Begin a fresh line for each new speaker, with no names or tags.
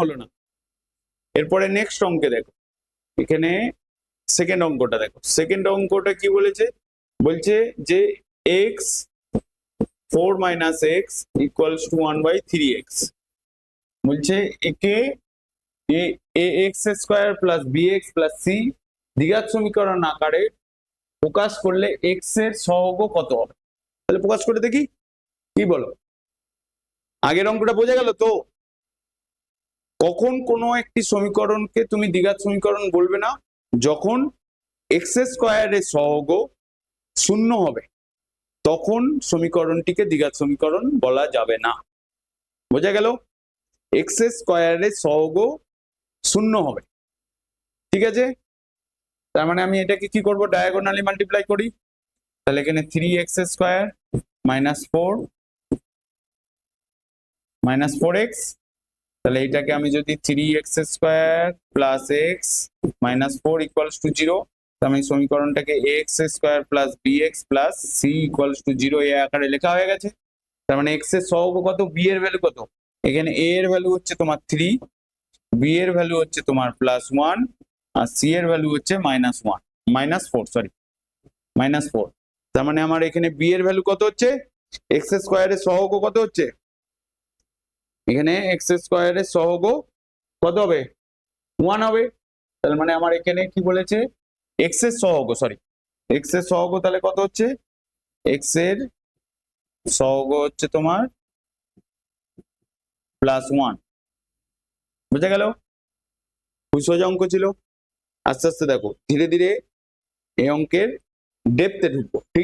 হলো না। এরপরে নেক্সট অঙ্কে দেখো। এখানে সেকেন্ড অঙ্কটা দেখো। সেকেন্ড অঙ্কটা কি বলেছে? বলছে যে x four minus x equals to one by three x বলছে একে a x square plus b x plus c দ্বিঘাত সমীকরণ আকারে প্রকাশ করলে এক্সের সহগ কত হবে? তাহলে প্রকাশ করে দেখি। কি বলো? আগের অঙ্কটা বোঝা গেল তো? কখন কোনো একটি সমীকরণকে তুমি দ্বিঘাত সমীকরণ বলবে না, যখন এক্স স্কোয়ারের সহগ শূন্য হবে, তখন সমীকরণটিকে দ্বিঘাত সমীকরণ বলা যাবে না। বোঝা গেল? এক্স স্কোয়ারের সহগ শূন্য হবে। ঠিক আছে? তার মানে আমি এটাকে কি করব? ডায়াগোনালি মাল্টিপ্লাই করি। তাহলে এখানে three x square minus four minus four x তাহলে এটাকে আমি যদি three x square plus x minus four equals to zero আমি সমীকরণটাকে x square plus b x plus c equals to zero এ আকারে লেখা হয়ে গেছে। তার মানে এক্সের সহগ কত? বি এর ভ্যালু কত? এখানে এ এর ভ্যালু হচ্ছে তোমার থ্রি বি এর ভ্যালু হচ্ছে তোমার প্লাস ওয়ান আর সি এর ভ্যালু হচ্ছে minus one minus four sorry minus four তার মানে আমার এখানে বি এর ভ্যালু কত হচ্ছে? এক্স স্কোয়ারের সহগ কত হচ্ছে? এখানে এক্স স্কোয়ারের সহগ কত হবে? ওয়ান হবে। তাহলে মানে আমার এখানে কি বলেছে? এক্সের সহগ সরি এক্সের সহগ তাহলে কত হচ্ছে? এক্সের সহগ হচ্ছে তোমার প্লাস ওয়ান বুঝা গেল? খুব সোজা অঙ্ক ছিল। আস্তে আস্তে দেখো, ধীরে ধীরে এই অঙ্কের ডেপতে ঢুকবো। ঠিক